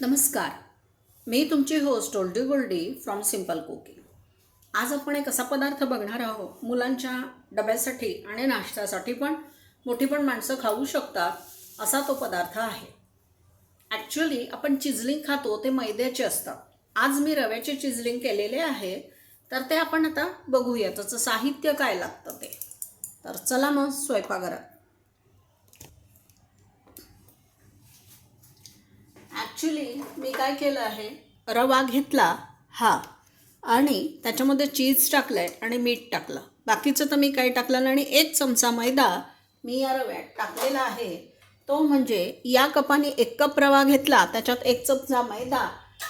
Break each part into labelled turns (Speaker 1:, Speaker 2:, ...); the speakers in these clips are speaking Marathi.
Speaker 1: नमस्कार. मी तुमची host Oldie Goldie from simple cooking आज आपण एक असा पदार्थ बघणार आहोत मुलांच्या डब्यासाठी आणि नाश्त्यासाठी पण मोठी पण माणसं खाऊ शकतात असा तो पदार्थ आहे. ॲक्च्युली आपण चिजलिंग खातो ते मैद्याचे असतात आज मी रव्याचे चिजलिंग केलेले आहे तर ते आपण आता बघूया त्याचं साहित्य काय लागतं ते. तर चला मग स्वयंपाकघरात. ॲक्च्युली मी काय केलं आहे? रवा घेतला हा. आणि त्याच्यामध्ये चीज टाकलं आहे आणि मीठ टाकलं. बाकीचं तर मी काही टाकलं नाही आणि एक चमचा मैदा मी या रव्यात टाकलेला आहे. तो म्हणजे या कपाने एक कप रवा घेतला त्याच्यात एक चमचा मैदा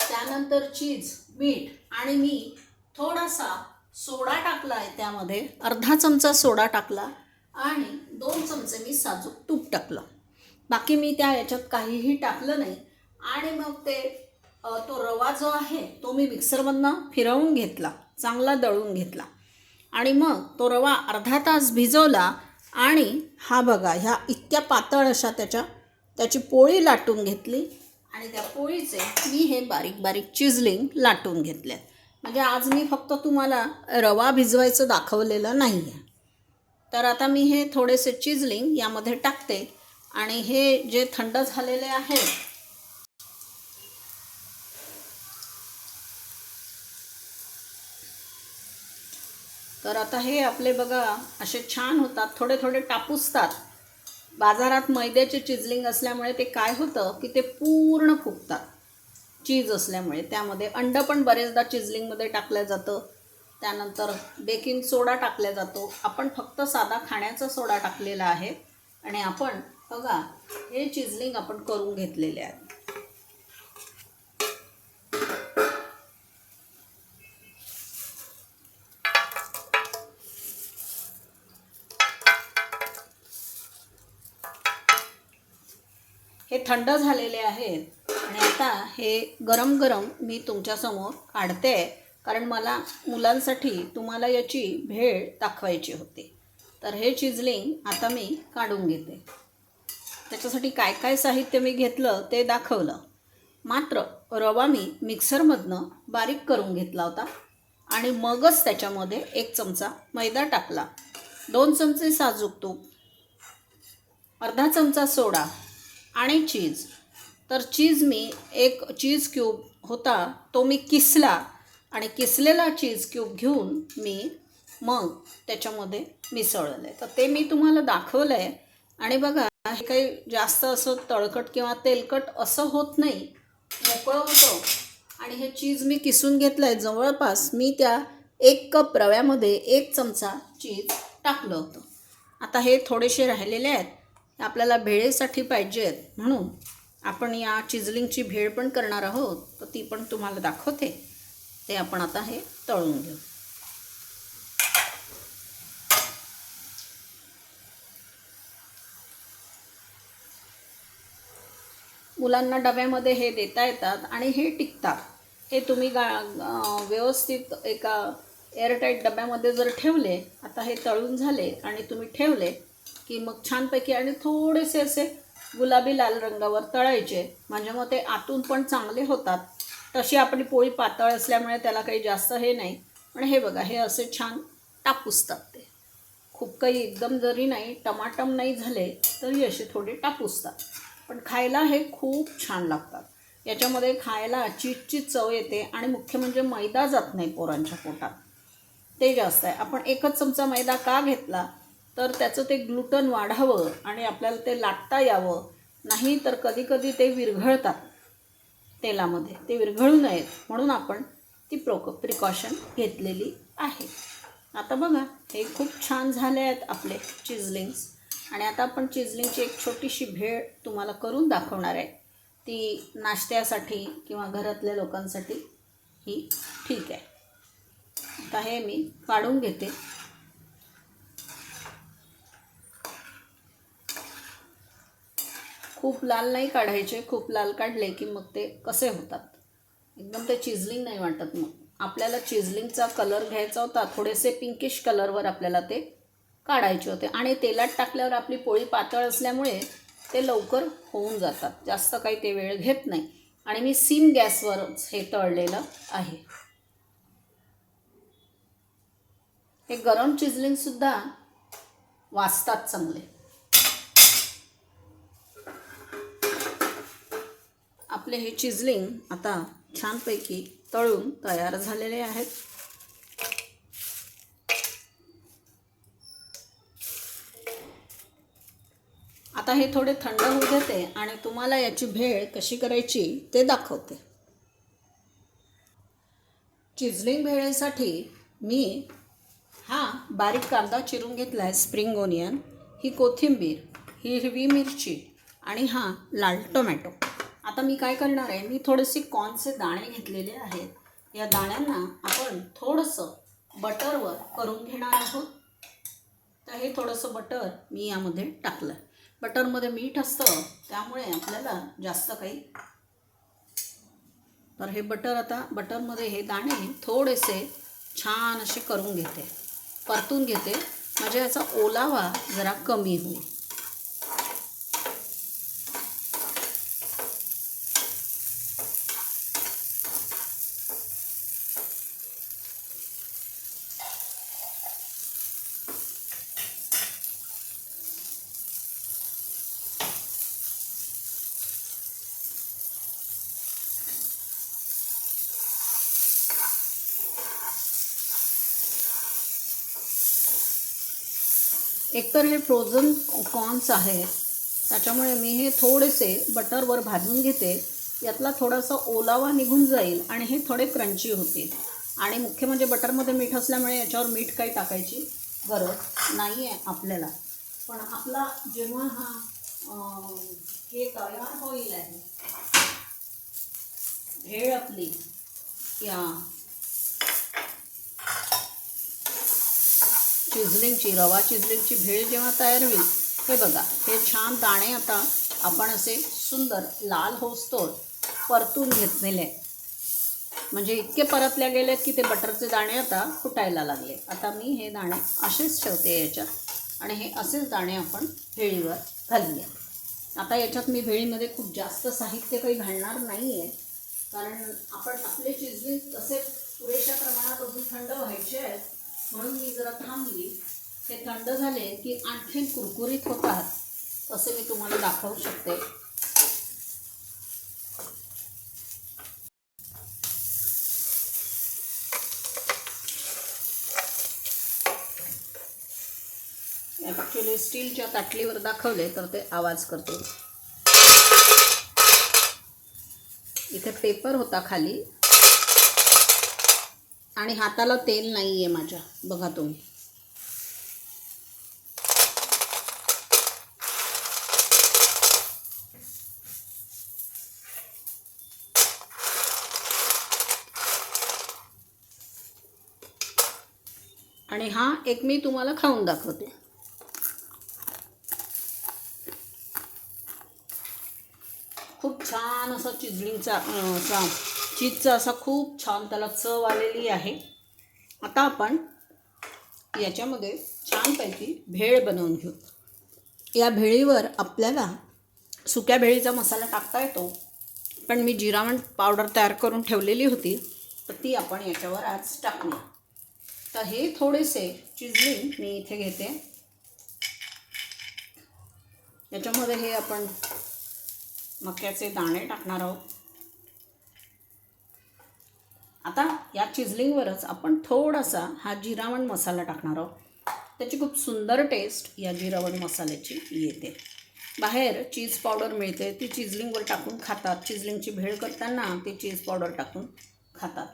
Speaker 1: त्यानंतर चीज मीठ आणि मी थोडासा सोडा टाकला आहे त्यामध्ये. अर्धा चमचा सोडा टाकला आणि दोन चमचे मी साजूक तूप टाकलं. बाकी मी त्या याच्यात काहीही टाकलं नाही. आणि मग ते तो रवा जो आहे तो मी मिक्सरमधनं फिरवून घेतला चांगला दळून घेतला. आणि मग तो रवा अर्धा तास भिजवला आणि हा बघा ह्या इतक्या पातळ अशा त्याच्या त्याची पोळी लाटून घेतली आणि त्या पोळीचे मी हे बारीक बारीक चिजलिंग लाटून घेतले. म्हणजे आज मी फक्त तुम्हाला रवा भिजवायचं दाखवलेलं नाही आहे तर आता मी हे थोडेसे चिजलिंग यामध्ये टाकते आणि हे जे थंड झालेले आहे तर आता हे आपले बघा असे छान होतात थोडे थोडे टापूसतात. बाजारात मैद्याचे चिजलिंग असल्यामुळे ते काय होतं की ते पूर्ण फुगतात. चीज असल्यामुळे. त्यामध्ये अंड पण बरेचदा चिजलिंगमध्ये टाकलं जातं. त्यानंतर बेकिंग सोडा टाकला जातो. आपण फक्त साधा खाण्याचा सोडा टाकलेला आहे. आणि आपण बघा हे चिजलिंग आपण करून घेतलेले आहे. हे थंड झालेले आहेत. आणि आता हे गरम गरम मी तुमच्यासमोर काढते कारण मला मुलांसाठी तुम्हाला याची भेळ दाखवायची होती. तर हे चिजलिंग आता मी काढून घेते. त्याच्यासाठी काय काय साहित्य मी घेतलं ते दाखवलं. मात्र रवा मी मिक्सरमधनं बारीक करून घेतला होता आणि मगच त्याच्यामध्ये एक चमचा मैदा टाकला. दोन चमचे साजूक तूप अर्धा चमचा सोडा आणि चीज. तर चीज मी एक चीज क्यूब होता तो मी किसला आणि किसलेला चीज क्यूब घेऊन मी मग त्याच्यामध्ये मिसळलं. आहे तर ते मी तुम्हाला दाखवलं आहे आणि बघा हे काही जास्त असं तळकट किंवा तेलकट असं होत नाही. मोकळं होतं. आणि हे चीज मी किसून घेतलं आहे जवळपास मी त्या एक कप रव्यामध्ये एक चमचा चीज टाकलं होतं. आता हे थोडेसे राहिलेले आहेत. आपल्याला भेळेसाठी पाहिजे आहेत म्हणून आपण या चिजलिंगची भेळ पण करणार आहोत तर ती पण तुम्हाला दाखवते. ते आपण आता हे तळून घेऊ. मुलांना डब्यामध्ये हे देता येतात आणि हे टिकतात. हे तुम्ही गा व्यवस्थित एका एअरटाईट डब्यामध्ये जर ठेवले आता हे तळून झाले आणि तुम्ही ठेवले की मग छानपैकी आणि थोडेसे असे गुलाबी लाल रंगावर तळायचे. म्हणजे मग ते आतून पण चांगले होतात. तशी आपली पोळी पातळ असल्यामुळे त्याला काही जास्त हे नाही. पण हे बघा हे असे छान टापूसतात ते खूप काही एकदम जरी नाही टमाटम नाही झाले तरी असे थोडे टापूसतात पण खायला हे खूप छान लागतात. याच्यामध्ये खायला चीजची चव येते आणि मुख्य म्हणजे मैदा जात नाही पोरांच्या पोटात. ते जास्त आहे. आपण एकच चमचा मैदा का घेतला? तर त्याचं ते ग्लुटन वाढावं आणि आपल्याला ते लाटता यावं. नाही तर कधीकधी ते विरघळतात तेलामध्ये. ते विरघळू नयेत. म्हणून आपण ती प्रोक प्रिकॉशन घेतलेली आहे. आता बघा हे खूप छान झाले आहेत आपले चिजलिंग्स आणि आता आपण चिजलिंगची एक छोटीशी भेळ तुम्हाला करून दाखवणार आहे. ती नाश्त्यासाठी किंवा घरातल्या लोकांसाठी ही ठीक आहे. आता हे मी काढून घेते. खूप लाल नाही काढायचे खूप लाल काढले की मग ते कसे होतात? एकदम ते चिजलिंग नाही वाटत मग. आपल्याला चिजलिंगचा कलर घ्यायचा होता थोडेसे पिंकिश कलरवर आपल्याला ते काढायचे होते. आणि तेलात टाकल्यावर आपली पोळी पातळ असल्यामुळे ते लवकर होऊन जातात. जास्त काही ते वेळ घेत नाही. आणि मी सिम गॅसवरच हे तळलेलं आहे. हे गरम चिजलिंगसुद्धा वाजतात चांगले. आपले हे चिजलिंग आता छानपैकी तळून तयार झालेले आहेत. आता हे थोडे थंड होऊ देते आणि तुम्हाला याची भेळ कशी करायची ते दाखवते. चिजलिंग भेळेसाठी मी हा बारीक कांदा चिरून घेतला आहे स्प्रिंग ओनियन ही कोथिंबीर ही हिरवी मिरची आणि हा लाल टोमॅटो. आता मी काय करणार आहे? मी थोडेसे कॉर्नचे दाणे घेतलेले आहेत. या दाण्यांना आपण थोडंसं बटरवर करून घेणार आहोत. तर हे थोडंसं बटर मी यामध्ये टाकलं आहे बटरमध्ये मीठ असतं त्यामुळे आपल्याला जास्त काही तर हे बटर आता बटरमध्ये हे दाणे थोडेसे छान असे करून घेते. परतून घेते. म्हणजे याचा ओलावा जरा कमी होईल. एकतर हे फ्रोझन कॉर्न्स आहेत त्याच्यामुळे मी हे थोडेसे बटरवर भाजून घेते. यातला थोडासा ओलावा निघून जाईल आणि हे थोडे क्रंची होतील. आणि मुख्य म्हणजे बटरमध्ये मीठ असल्यामुळे याच्यावर मीठ काही टाकायची गरज नाही आहे आपल्याला. पण आपला जेव्हा हा हे तयार होईल आहे भेळ आपली या चिजलिंगची रवा चिजलिंगची भेळ जेव्हा तयार होईल हे बघा हे छान दाणे आता आपण असे सुंदर लाल होस्तोर परतून घेतलेले म्हणजे इतके परतल्या गेलेत की ते बटरचे दाणे आता फुटायला लागले. आता मी हे दाणे असेच ठेवते याच्यात आणि हे असेच दाणे आपण भेळीवर घालूया. आता याच्यात मी भेळीमध्ये खूप जास्त साहित्य काही घालणार नाही आहे कारण आपण आपले चिजलिंग तसे पुरेशा प्रमाणात अजून म्हणून मी जरा थांबली. ते थंड झाले की आणखीन कुरकुरीत होतात असे मी तुम्हाला दाखवू शकते. ॲक्च्युली स्टीलच्या ताटलीवर दाखवले तर ते आवाज करते इथे पेपर होता खाली. आणि हाताला तेल नाही आहे माझ्या. बघा तुम्ही. आणि हा एक मी तुम्हाला खाऊन दाखवते. खूप छान असा चिजलिंगचा अं, चीजचा असा खूप छान त्याला चव आलेली आहे. आता आपण याच्यामध्ये छानपैकी भेळ बनवून घेऊ. या भेळीवर आपल्याला सुक्या भेळीचा मसाला टाकता येतो. पण मी जिरावण पावडर तयार करून ठेवलेली होती तर ती आपण याच्यावर आज टाकूया. तर हे थोडेसे चिजली मी इथे घेते. याच्यामध्ये हे आपण मक्याचे दाणे टाकणार आहोत. आता या चिजलिंगवरच आपण थोडासा हा जिरावण मसाला टाकणार आहोत. त्याची खूप सुंदर टेस्ट या जिरावण मसाल्याची येते. बाहेर चीज पावडर मिळते ती चिजलिंगवर टाकून खातात. चिजलिंगची भेळ करताना ती चीज पावडर टाकून खातात.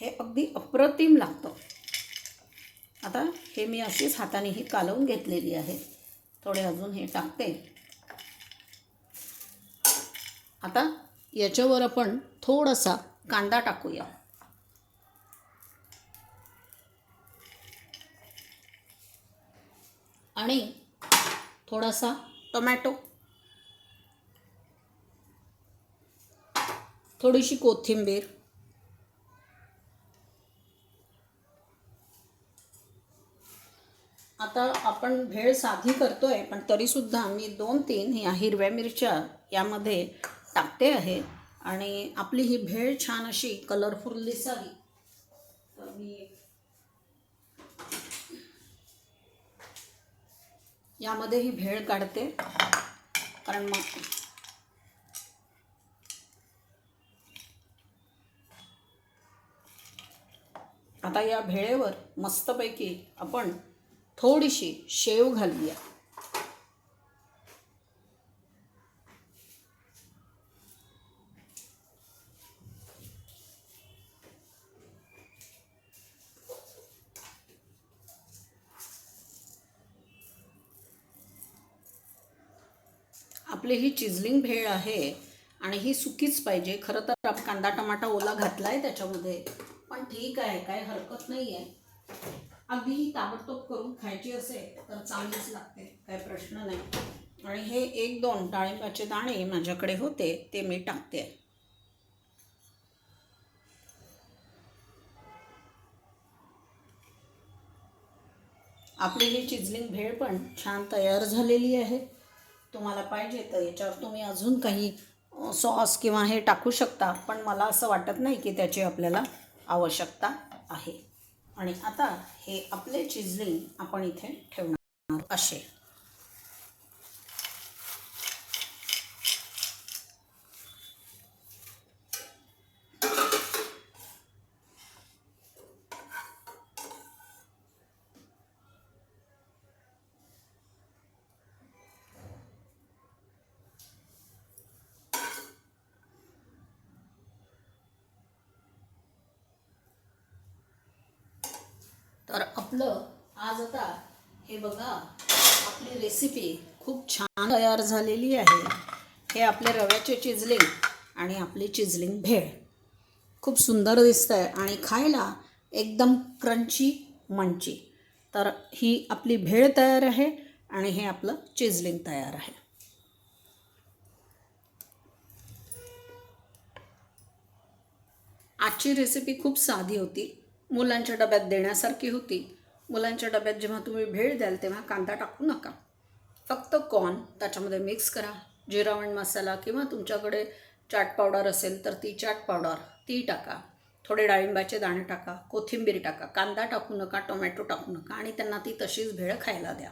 Speaker 1: हे अगदी अप्रतिम लागतं. आता हे मी अशीच हाताने ही कालवून घेतलेली आहे. थोडे अजून हे टाकते. आता याच्यावर आपण थोडासा कांदा टाकूया. आणि थोडासा टोमॅटो. थोडीशी कोथिंबीर. आता आपण भेळ साधी करतोय पण तरीसुद्धा मी दोन तीन ह्या हिरव्या मिरच्या यामध्ये टाकते आहे. आणि आपली ही भेळ छान अशी कलरफुल दिसावी. तर मी यामध्ये ही भेळ काढते. कारण मग आता या भेळेवर मस्तपैकी आपण थोडीशी शेव घालूया. आपली ही चिजलिंग भेळ आहे आणि ही सुकीच पाहिजे. खरं तर कांदा टमाटा ओला घातला आहे त्याच्यामध्ये. पण ठीक आहे काय हरकत नाही आहे अगदी ही ताबडतोब करून खायची असेल तर चांगलीच लागते काय प्रश्न नाही. आणि हे एक दोन डाळिंबाचे दाणे माझ्याकडे होते ते मी टाकते. आपली ही चिजलिंग भेळ पण छान तयार झालेली आहे. तुम्हाला पाहिजे तर याच्यावर तुम्ही अजून काही सॉस किंवा हे टाकू शकता. पण मला असं वाटत नाही की त्याची आपल्याला आवश्यकता आहे. आणि आता हे आपले चिजलिंग आपण इथे ठेवणार असे. तर आपलं आज आता हे बघा आपली रेसिपी खूप छान तयार झालेली आहे. हे आपले रव्याचे चिजलिंग आणि आपली चिजलिंग भेळ. खूप सुंदर दिसतं आहे आणि खायला एकदम क्रंची मंची तर ही आपली भेळ तयार आहे आणि हे आपलं चिजलिंग तयार आहे. आजची रेसिपी खूप साधी होती. मुलांच्या डब्यात देण्यासारखी होती. मुलांच्या डब्यात जेव्हा तुम्ही भेळ द्याल तेव्हा कांदा टाकू नका. फक्त कॉर्न त्याच्यामध्ये मिक्स करा. जिरावण मसाला किंवा तुमच्याकडे चाट पावडर असेल तर ती चाट पावडर ती टाका. थोडे डाळिंबाचे दाणे टाका कोथिंबीर टाका. कांदा टाकू नका टोमॅटो टाकू नका आणि त्यांना ती तशीच भेळ खायला द्या.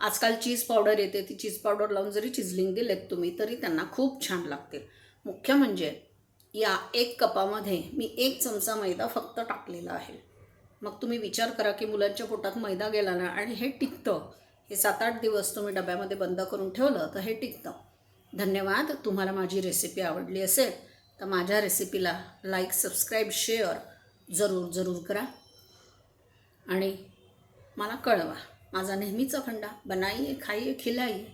Speaker 1: आजकाल चीज पावडर येते ती चीज पावडर लावून जरी चिजलिंग दिलेत तुम्ही तरी त्यांना खूप छान लागतील. मुख्य म्हणजे या एक कपामध्ये मी एक चमचा मैदा फक्त टाकलेला आहे. मग तुम्ही विचार करा की मुलांच्या पोटात मैदा गेला ना आणि हे टिकतं. हे सात आठ दिवस तुम्ही डब्यामध्ये बंद करून ठेवलं तर हे टिकतं. धन्यवाद. तुम्हाला माझी रेसिपी आवडली असेल तर माझ्या रेसिपीला लाईक सबस्क्राईब शेअर जरूर जरूर करा. आणि मला कळवा माझा नेहमीचा फंडा बनाइए खाइए खिलाइए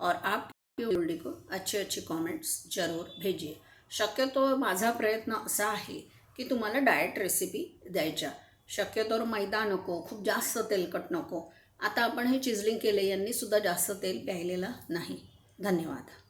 Speaker 1: और आप को अच्छे अच्छे कमेंट्स जरूर भेजिए. शक्यतो माझा प्रयत्न असा आहे की तुम्हाला डाएट रेसिपी द्यायच्या. शक्यतोवर मैदा नको खूप जास्त तेलकट नको. आता आपण हे चिजलिंग केले यांनीसुद्धा जास्त तेल प्यायलेलं नाही. धन्यवाद.